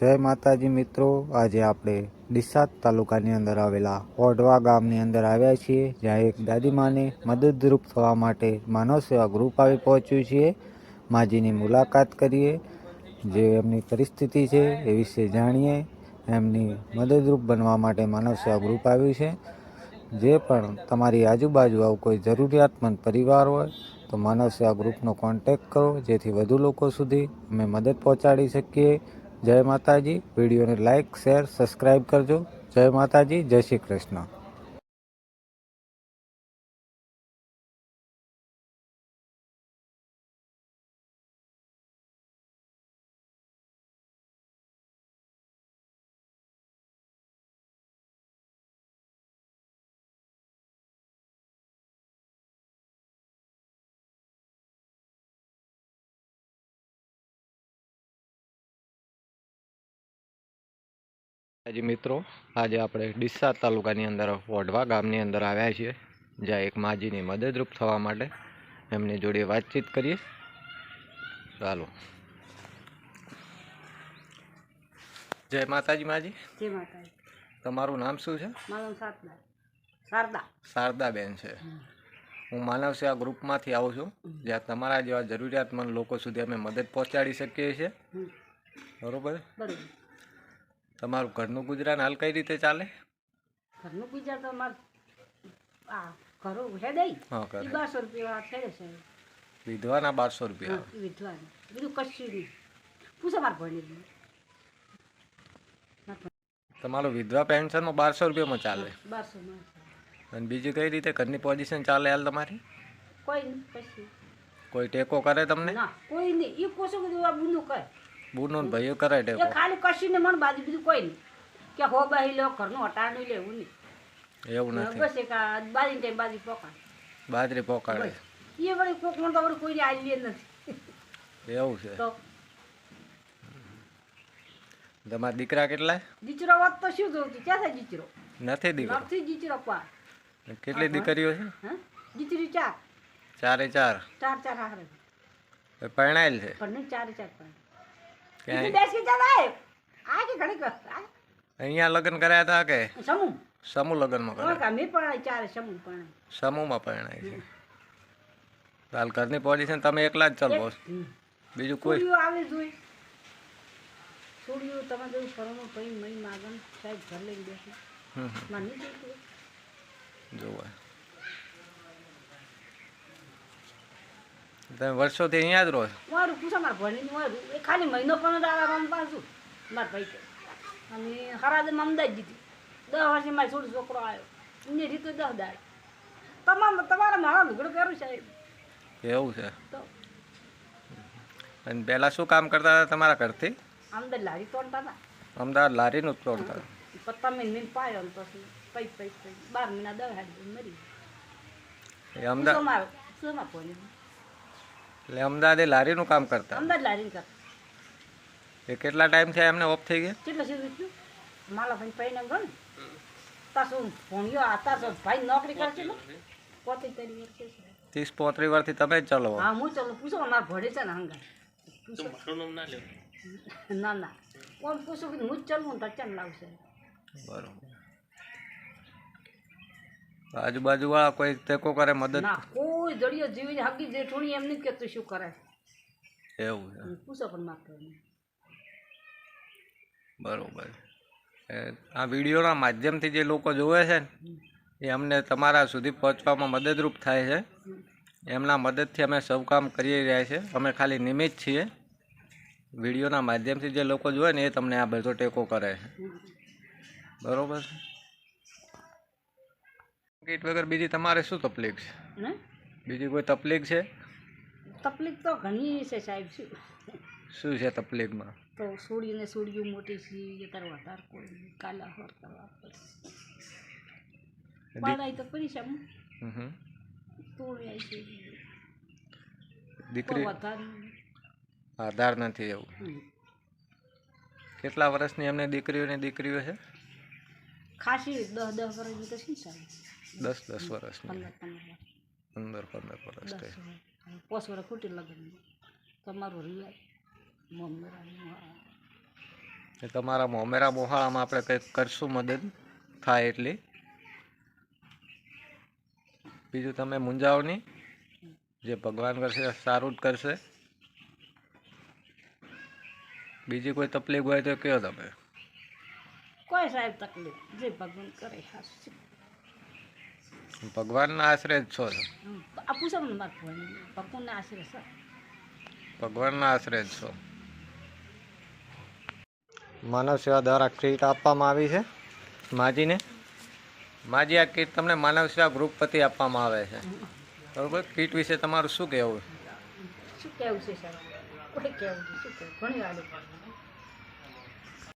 જય માતાજી મિત્રો. આજે આપણે ડીસાદ તાલુકાની અંદર આવેલા ઓઢવા ગામની અંદર આવ્યા છીએ, જ્યાં એક દાદીમાને મદદરૂપ થવા માટે માનવ સેવા ગ્રુપ આવી પહોંચ્યું છીએ. માજીની મુલાકાત કરીએ, જે એમની પરિસ્થિતિ છે એ વિશે જાણીએ. એમની મદદરૂપ બનવા માટે માનવ સેવા ગ્રુપ આવ્યું છે. જે પણ તમારી આજુબાજુ આવું કોઈ જરૂરિયાતમંદ પરિવાર હોય, તો માનવ સેવા ગ્રુપનો કોન્ટેક્ટ કરો. જેથી વધુ લોકો સુધી અમે મદદ પહોંચાડી શકીએ. જય માતાજી. વિડીયોને લાઇક શેર સબસ્ક્રાઈબ કરજો. જય માતાજી જય શ્રી કૃષ્ણ. આજે મિત્રો આજે આપણે ડીસા તાલુકાની અંદર વઢવા ગામની અંદર આવ્યા છીએ જ્યાં એક માજીની મદદરૂપ થવા માટે એમની જોડે વાતચીત કરીએ. ચાલો. જય માતાજી માજી. જય માતાજી. તમારું નામ શું છે? મારું શારદા. શારદા. શારદાબેન છે. હું માનવ સેવા ગ્રુપમાંથી આવું છું જ્યાં તમારા જેવા જરૂરિયાતમંદ લોકો સુધી અમે મદદ પહોંચાડી શકીએ છીએ. બરોબર? બરોબર. તમારું ઘરનું ગુજરાન હાલ કઈ રીતે ચાલે? ઘરનું ગુજરાન તો મારે આ ઘરો છે દઈ હા કરે 1200 રૂપિયા છેડે છે. વિધવાના બારસો રૂપિયા? હા, બીજું કશું નહીં. પૂછો માર ભણી તમારું વિધવા પેન્શનનો બારસો રૂપિયામાં ચાલે. બારસો માં અને બીજી કઈ રીતે ઘરની પોઝિશન ચાલે હાલ તમારી? કોઈ નહીં કશું કોઈ ટેકો કરે તમને? ના કોઈ નહીં. એ કોશું બધું આ બુનું કરે. બુનો ને કરાય દે એ ખાલી કશી ને મન બાજુ બીજું કોઈ નહીં. કે હો બાહી લો ઘરનું હટાણું લેવું નહીં. એવું નથી. બસ એક બાજી ટાઈમ બાજી પોકાડ. બાજરી પોકાડે. એ વળી કોક મને તો વળી કોઈને આવી નથી. એવું છે. તો તમારા દીકરા કેટલા? દીચરો વાત તો શું છું ક્યાં થાય દીચરો નથી દીકરો. નથી દીચરો પા. કેટલી દીકરીઓ છે? હા? દીચરી ચાર. ચારે ચાર. ચાર ચાર હારે. પરણાયેલ છે? પણ ચારે ચાર પણ અહીંયા લગ્ન કર્યા હતા કે? સમૂહ. સમૂહ લગ્નમાં કર્યા. કામે પણ ચારે સમૂહ પણ. સમૂહમાં પરણાય છે. હાલ ઘરની પોઝિશન તમે એકલા જ ચાલો. બીજું કોઈ? આવે જોઈ. તમે ફરવાનું મહી માગણ સાહેબ ઘર લઈને બેસી. જોવા તમે વર્ષોથી અહીંયા જ રહો છો. મારું પૂછો મારા ભણીને મારું. એ ખાલી મહિનો પણ દાડા રમ પાછું. મારા ભાઈ કે અને હરાદમાં અમદાવાદ દીધી દસ વર્ષે મારી છોડ છોકરો આવ્યો. એની રીતે દસ દાડ તમામ તમારે મારા લુગડો પહેરું છે એવું છે. તો. અને પહેલાં શું કામ કરતા હતા તમારા ઘરથી? અમદાવાદ લારી તોડતા હતા. અમદાવાદ લારીનું જ તોડતા. પત્તા મેં મેં પાયો ને પછી પૈ પૈ પૈ બાર મહિના દવા હાડી મરી અમદાવાદ મારો શું માં એટલે અમદાવાદે લારીનું કામ કરતા. અમદાવાદ લારી કરતા એ કેટલા ટાઈમ થયા એમને ઓફ થઈ ગયા? કેટલા સુધી મારા માલા ભાઈ પૈને ગયો ને. તાસો ભણ્યો? આ તાસો ભાઈ નોકરી કરશે ને? પોતે કરી વર્ષે છે ત્રીસ પોત્રીસ વર્ષથી તમે જ ચલો. હા હું ચલો. પૂછો મારા ભડે છે ને હંગા પૂછો. ના ના કોણ પૂછું કે હું જ ચાલવું ને તો ચમ લાવશે? બરોબર. આજુબાજુ વાળા કોઈ ટેકો કરે મદદ? ના કોઈ જડિયો જીવી હગી જેઠુણી એમ નહીં કે તું શું કરે. એવું પૂછો પણ માત્ર બરોબર. આ વિડીયોના માધ્યમથી જે લોકો જોવે છે ને એ અમને તમારા સુધી પહોંચવામાં મદદરૂપ થાય છે. એમના મદદથી અમે સૌ કામ કરી રહ્યા છીએ અમે ખાલી નિમિત્ત છીએ. વિડીયોના માધ્યમથી જે લોકો જોવે ને એ તમને આ બધો ટેકો કરે છે. બરોબર કીટ વગર બીજી તમારે શું તકલીફ છે? બીજી કોઈ તકલીફ છે? તકલીફ તો ઘણી છે સાહેબ શું? શું છે તકલીફમાં? તો સોડીને સોડિયું મોટી છે એ તાર વધારે કોઈ કાલા હોર કરવા પડશે. બાળાઈ તો પડી છે હમ દીકરી. આધાર નથી. એવું. કેટલા વર્ષની એમને દીકરીઓની દીકરીઓ છે? ખાસી દસ દસ વર્ષની તો શું સાહેબ દસ દસ વર્ષની. પંદર પંદર વર્ષ દસ થઈ વર્ષ. પોસ વર્ષ ખૂટી લગ્ન. તમારું રિવાજ. મમ્મી એ તમારા મોમેરા મોહાળામાં આપણે કંઈક કરશું મદદ? થાય એટલી? બીજું તમે મૂંઝાઓ નહીં જે ભગવાન કરશે સારું જ કરશે. બીજી કોઈ તકલીફ હોય તો કયો તમે. કોઈ સાહેબ તકલીફ. જે ભગવાન કરે હાસુ ભગવાનના આશરે જ છો આ પૂછો ને ભગવાનના. આશરે સર ભગવાનના આશરે જ છો. માનવ સેવા દ્વારા કીટ આપવામાં આવી છે? માજીને? માજી આ કીટ તમને માનવ સેવા ગ્રુપ પરથી આપવામાં આવે છે. બરોબર? કીટ વિશે તમારું શું કહેવું? શું કહેવું છે સર કહેવું છે. શું કહેવું? ઘણી વાર